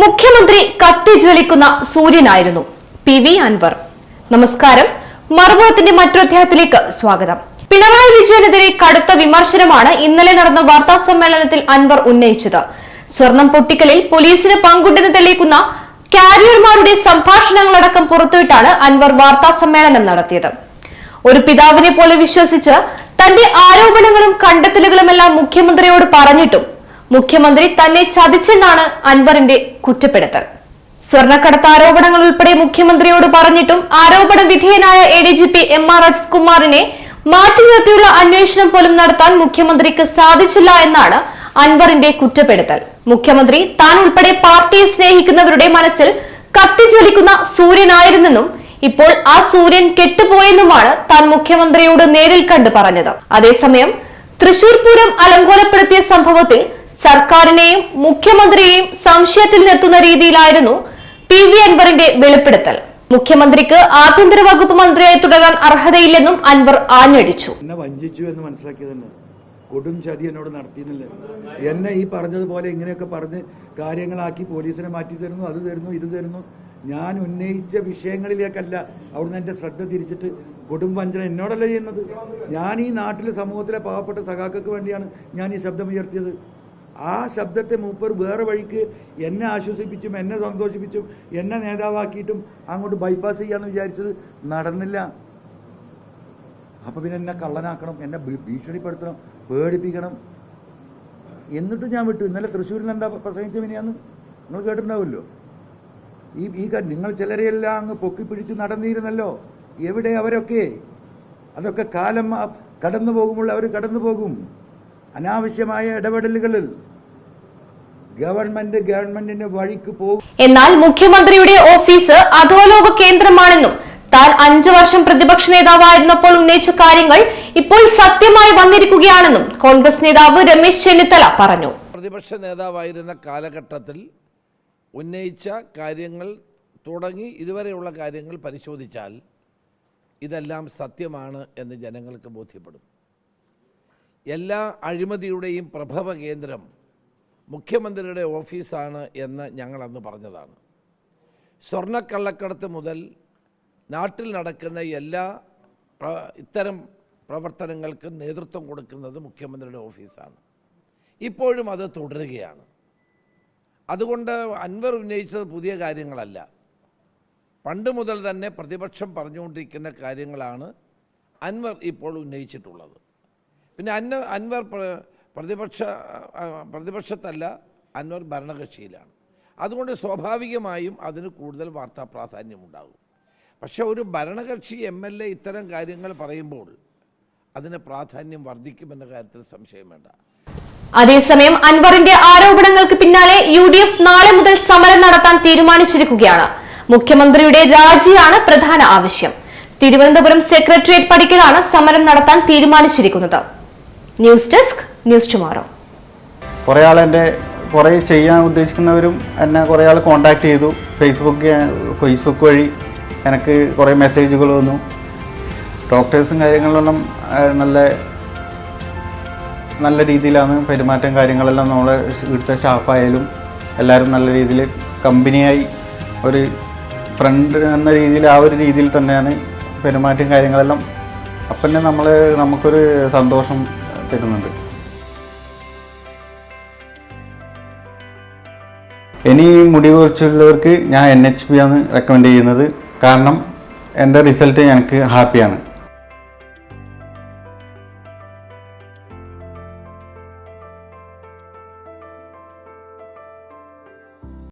മുഖ്യമന്ത്രി കത്തി ജ്വലിക്കുന്ന സൂര്യനായിരുന്നു. P V Anwar. നമസ്കാരം. മറുപുറത്തിന്റെ മറ്റൊരു അധ്യായത്തിലേക്ക് സ്വാഗതം. പിണറായി വിജയനെതിരെ കടുത്ത വിമർശനമാണ് ഇന്നലെ നടന്ന വാർത്താ സമ്മേളനത്തിൽ അൻവർ ഉന്നയിച്ചത്. സ്വർണം പൊട്ടിക്കലിൽ പോലീസിന് പങ്കുണ്ടെന്ന് തെളിയിക്കുന്ന കാരിയർമാരുടെ സംഭാഷണങ്ങളടക്കം പുറത്തുവിട്ടാണ് അൻവർ വാർത്താ സമ്മേളനം നടത്തിയത്. ഒരു പിതാവിനെ പോലെ വിശ്വസിച്ച് തന്റെ ആരോപണങ്ങളും കണ്ടെത്തലുകളുമെല്ലാം മുഖ്യമന്ത്രിയോട് പറഞ്ഞിട്ടും മുഖ്യമന്ത്രി തന്നെ ചതിച്ചെന്നാണ് അൻവറിന്റെ കുറ്റപ്പെടുത്തൽ. സ്വർണക്കടത്ത് ആരോപണങ്ങൾ ഉൾപ്പെടെ മുഖ്യമന്ത്രിയോട് പറഞ്ഞിട്ടും ആരോപണ വിധേയനായ A D G P M R Ajith കുമാറിനെ മാറ്റി നിർത്തിയുള്ള അന്വേഷണം പോലും നടത്താൻ മുഖ്യമന്ത്രിക്ക് സാധിച്ചില്ല എന്നാണ് അൻവറിന്റെ കുറ്റപ്പെടുത്തൽ. മുഖ്യമന്ത്രി താൻ ഉൾപ്പെടെ പാർട്ടിയെ സ്നേഹിക്കുന്നവരുടെ മനസ്സിൽ കത്തിജ്വലിക്കുന്ന സൂര്യനായിരുന്നെന്നും ഇപ്പോൾ ആ സൂര്യൻ കെട്ടുപോയെന്നുമാണ് താൻ മുഖ്യമന്ത്രിയോട് നേരിൽ കണ്ട് പറഞ്ഞത്. അതേസമയം തൃശൂർ പൂരം അലങ്കോലപ്പെടുത്തിയ സംഭവത്തിൽ സർക്കാരിനെയും മുഖ്യമന്ത്രിയെയും സംശയത്തിൽ നിർത്തുന്ന രീതിയിലായിരുന്നു പി വി അൻവറിന്റെ വെളിപ്പെടുത്തൽ. മുഖ്യമന്ത്രിക്ക് ആഭ്യന്തര വകുപ്പ് മന്ത്രിയായി തുടരാൻ അർഹതയില്ലെന്നും അൻവർ ആഞ്ഞടിച്ചു. വഞ്ചിച്ചു എന്ന് കൊടും ചതി എന്നോട് നടത്തിയെന്നില്ല? എന്നെ ഈ പറഞ്ഞതുപോലെ ഇങ്ങനെയൊക്കെ പറഞ്ഞ് കാര്യങ്ങളാക്കി പോലീസിനെ മാറ്റി തരുന്നു അത് തരുന്നു ഇത് തരുന്നു. ഞാൻ ഉന്നയിച്ച വിഷയങ്ങളിലേക്കല്ല അവിടുന്ന് എന്റെ ശ്രദ്ധ തിരിച്ചിട്ട് കൊടും വഞ്ചന എന്നോടല്ല ചെയ്യുന്നത്? ഞാൻ ഈ നാട്ടിലെ സമൂഹത്തിലെ പാവപ്പെട്ട സഖാക്കൾക്ക് വേണ്ടിയാണ് ഞാൻ ഈ ശബ്ദം ഉയർത്തിയത് ആ ശബ്ദത്തെ മൂപ്പർ വേറെ വഴിക്ക് എന്നെ ആശ്വസിപ്പിച്ചും എന്നെ സന്തോഷിപ്പിച്ചും എന്നെ നേതാവാക്കിയിട്ടും അങ്ങോട്ട് ബൈപ്പാസ് ചെയ്യാന്ന് വിചാരിച്ചത് നടന്നില്ല. അപ്പൊ പിന്നെ എന്നെ കള്ളനാക്കണം എന്നെ ഭീഷണിപ്പെടുത്തണം പേടിപ്പിക്കണം. എന്നിട്ടും ഞാൻ വിട്ടു. ഇന്നലെ തൃശ്ശൂരിൽ എന്താ പ്രസംഗിച്ച നിങ്ങൾ കേട്ടിട്ടുണ്ടാവുമല്ലോ. ഈ ഈ നിങ്ങൾ ചിലരെയെല്ലാം അങ്ങ് പൊക്കി പിടിച്ച് നടന്നിരുന്നല്ലോ. എവിടെ അവരൊക്കെ? അതൊക്കെ കാലം കടന്നു പോകുമ്പോൾ അവർ കടന്നു പോകും അനാവശ്യമായ ഇടപെടലുകളിൽ ഗവൺമെന്റ് ഗവൺമെന്റിന്റെ വഴിക്ക് പോകും. എന്നാൽ മുഖ്യമന്ത്രിയുടെ ഓഫീസ് അധോലോക കേന്ദ്രമാണെന്നും താൻ അഞ്ചു വർഷം പ്രതിപക്ഷ നേതാവായിരുന്നപ്പോൾ ഉന്നയിച്ച കാര്യങ്ങൾ ഇപ്പോൾ സത്യമായി വന്നിരിക്കുകയാണെന്നും കോൺഗ്രസ് നേതാവ് രമേശ് ചെന്നിത്തല പറഞ്ഞു. പ്രതിപക്ഷ നേതാവായിരുന്ന കാലഘട്ടത്തിൽ ഉന്നയിച്ച കാര്യങ്ങൾ തുടങ്ങി ഇതുവരെയുള്ള കാര്യങ്ങൾ പരിശോധിച്ചാൽ ഇതെല്ലാം സത്യമാണ് എന്ന് ജനങ്ങൾക്ക് ബോധ്യപ്പെടും. എല്ലാ അഴിമതിയുടെയും പ്രഭവ കേന്ദ്രം മുഖ്യമന്ത്രിയുടെ ഓഫീസാണ് എന്ന് ഞങ്ങൾ അന്ന് പറഞ്ഞതാണ്. സ്വർണക്കള്ളക്കടത്ത് മുതൽ നാട്ടിൽ നടക്കുന്ന എല്ലാ ഇത്തരം പ്രവർത്തനങ്ങൾക്കും നേതൃത്വം കൊടുക്കുന്നത് മുഖ്യമന്ത്രിയുടെ ഓഫീസാണ്. ഇപ്പോഴും അത് തുടരുകയാണ്. അതുകൊണ്ട് അൻവർ ഉന്നയിച്ചത് പുതിയ കാര്യങ്ങളല്ല. പണ്ട് മുതൽ തന്നെ പ്രതിപക്ഷം പറഞ്ഞുകൊണ്ടിരിക്കുന്ന കാര്യങ്ങളാണ് അൻവർ ഇപ്പോൾ ഉന്നയിച്ചിട്ടുള്ളത്. പിന്നെ അന്ന അൻവർ പ്രതിപക്ഷ പ്രതിപക്ഷത്തല്ല അൻവർ ഭരണകക്ഷിയിലാണ്. അതുകൊണ്ട് സ്വാഭാവികമായും അതിന് കൂടുതൽ വാർത്താ പ്രാധാന്യമുണ്ടാകും. പക്ഷേ ഒരു ഭരണകക്ഷി എം എൽ എ ഇത്തരം കാര്യങ്ങൾ പറയുമ്പോൾ അതിന് പ്രാധാന്യം വർദ്ധിക്കുമെന്ന കാര്യത്തിൽ സംശയം വേണ്ട. അതേസമയം അൻവറിന്റെ ആരോപണങ്ങൾക്ക് പിന്നാലെ യു ഡി എഫ് നാളെ മുതൽ സമരം നടത്താൻ തീരുമാനിച്ചിരിക്കുകയാണ്. മുഖ്യമന്ത്രിയുടെ രാജിയാണ് പ്രധാന ആവശ്യം. തിരുവനന്തപുരം സെക്രട്ടേറിയറ്റ് പടിക്കലാണ് സമരം നടത്താൻ തീരുമാനിച്ചിരിക്കുന്നത്. News desk news tomorrow. കുറേ ആൾ എന്റെ കുറേ ചെയ്യാൻ ഉദ്ദേശിക്കുന്നവരും എന്നെ കുറേ ആൾ കോണ്ടാക്ട് ചെയ്തു. ഫേസ്ബുക്ക് ഫേസ്ബുക്ക് വഴി എനിക്ക് കുറേ മെസ്സേജുകൾ വന്നു. ഡോക്ടേഴ്സും കാര്യങ്ങളെല്ലാം നല്ല നല്ല രീതിയിലാണ് പെരുമാറ്റം കാര്യങ്ങളെല്ലാം നമ്മളെ ഇവിടുത്തെ സ്റ്റാഫായാലും എല്ലാവരും നല്ല രീതിയിൽ കമ്പനിയായി ഒരു ഫ്രണ്ട് എന്ന രീതിയിൽ ആ ഒരു രീതിയിൽ തന്നെയാണ് പെരുമാറ്റം കാര്യങ്ങളെല്ലാം. അപ്പം തന്നെ നമ്മൾ നമുക്കൊരു സന്തോഷം തരുന്നുണ്ട് ഇനി മുടി കുറിച്ചുള്ളവർക്ക് ഞാൻ എൻ എച്ച് പി ആണ് റെക്കമെൻഡ് ചെയ്യുന്നത്. കാരണം എന്റെ റിസൾട്ട് എനിക്ക് ഹാപ്പിയാണ്